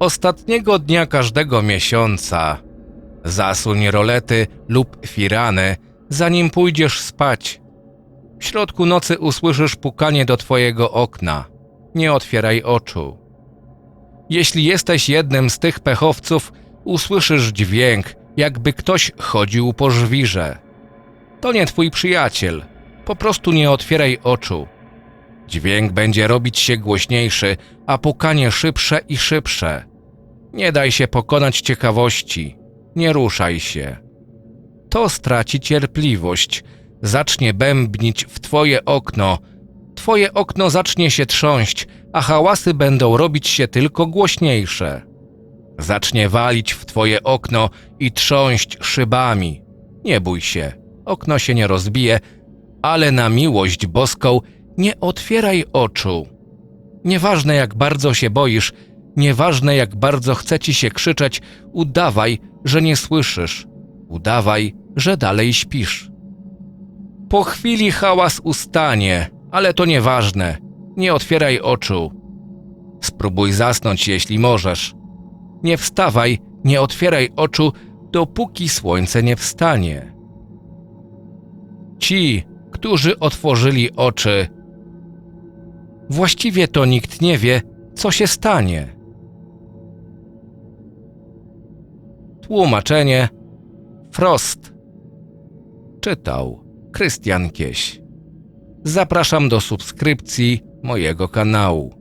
Ostatniego dnia każdego miesiąca zasuń rolety lub firany, zanim pójdziesz spać. W środku nocy usłyszysz pukanie do twojego okna. Nie otwieraj oczu. Jeśli jesteś jednym z tych pechowców, usłyszysz dźwięk, jakby ktoś chodził po żwirze. To nie twój przyjaciel. Po prostu nie otwieraj oczu. Dźwięk będzie robić się głośniejszy, a pukanie szybsze i szybsze. Nie daj się pokonać ciekawości. Nie ruszaj się. To straci cierpliwość. Zacznie bębnić w twoje okno. Twoje okno zacznie się trząść, a hałasy będą robić się tylko głośniejsze. Zacznie walić w twoje okno i trząść szybami. Nie bój się, okno się nie rozbije, ale na miłość boską nie otwieraj oczu. Nieważne jak bardzo się boisz, nieważne jak bardzo chce ci się krzyczeć, udawaj, że nie słyszysz. Udawaj, że dalej śpisz. Po chwili hałas ustanie, ale to nieważne. Nie otwieraj oczu. Spróbuj zasnąć, jeśli możesz. Nie wstawaj, nie otwieraj oczu, dopóki słońce nie wstanie. Ci, którzy otworzyli oczy, właściwie to nikt nie wie, co się stanie. Tłumaczenie Frost. Czytał Krystian Kieś. Zapraszam do subskrypcji mojego kanału.